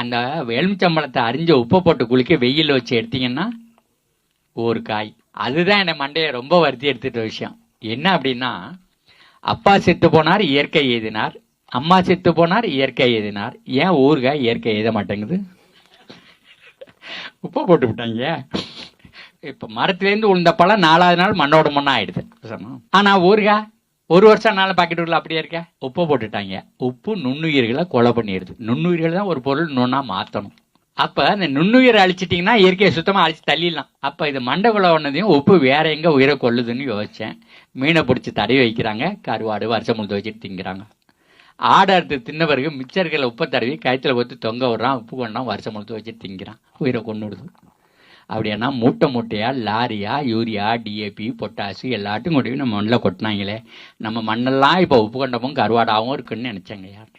அந்த எலுமிச்சம்பழத்தை அரிஞ்ச உப்பை போட்டு குளிக்க வெயில்ல வச்சு எடுத்தீங்கன்னா ஒரு காய். அதுதான் என்னை மண்டையை ரொம்ப வருத்தி எடுத்துட்ட விஷயம். என்ன அப்படின்னா அப்பா செத்து போனார் இயற்கை எழுதினார் அம்மா செத்து போனார் இயற்கை எழுதினார் ஏன் ஊறுகாய் இயற்கை எழுத மாட்டேங்குது? உப்பை போட்டு விட்டாங்க. இப்போ மரத்துலேருந்து உளுந்த பழம் நாலாவது நாள் மண்ணோட மண்ணா ஆயிடுது. ஆனால் ஊறுகாய் ஒரு வருஷம் நாள் பாக்கெட்டுக்குள்ள அப்படியே இருக்க? உப்பை போட்டுட்டாங்க. உப்பு நுண்ணுயிர்களை கொலை பண்ணிடுது. நுண்ணுயிர்கள் தான் ஒரு பொருள் நுண்ணா மாற்றணும் அப்போ அந்த நுண்ணுயிரை அழிச்சிட்டிங்கன்னா இயற்கையை சுத்தமாக அழிச்சு தள்ளிடலாம். அப்போ இது மண்டகுள்ள ஒன்றதையும் உப்பு வேற எங்கே உயிரை கொல்லுதுன்னு யோசித்தேன் மீனை பிடிச்சி தடவி வைக்கிறாங்க. கருவாடு வருஷம் முழுது வச்சுட்டு திங்கிறாங்க. ஆடை அறுத்து தின்ன பிறகு மிச்சர்களை உப்பை தடவி கயத்தில் போட்டு தொங்க விடுறான். உப்பு கொண்டான் வருஷம் முழுது வச்சுட்டு திங்கிறான். உயிரை கொண்டு விடுது அப்படின்னா மூட்டை மூட்டையாக லாரியா யூரியா டிஏபி பொட்டாசு எல்லாத்தையும் கொண்டு போய் நம்ம மண்ணில் கொட்டினாங்களே. நம்ம மண்ணெல்லாம் இப்போ உப்பு கண்டமும் கருவாடாகவும் இருக்குன்னு நினச்சேங்க யார்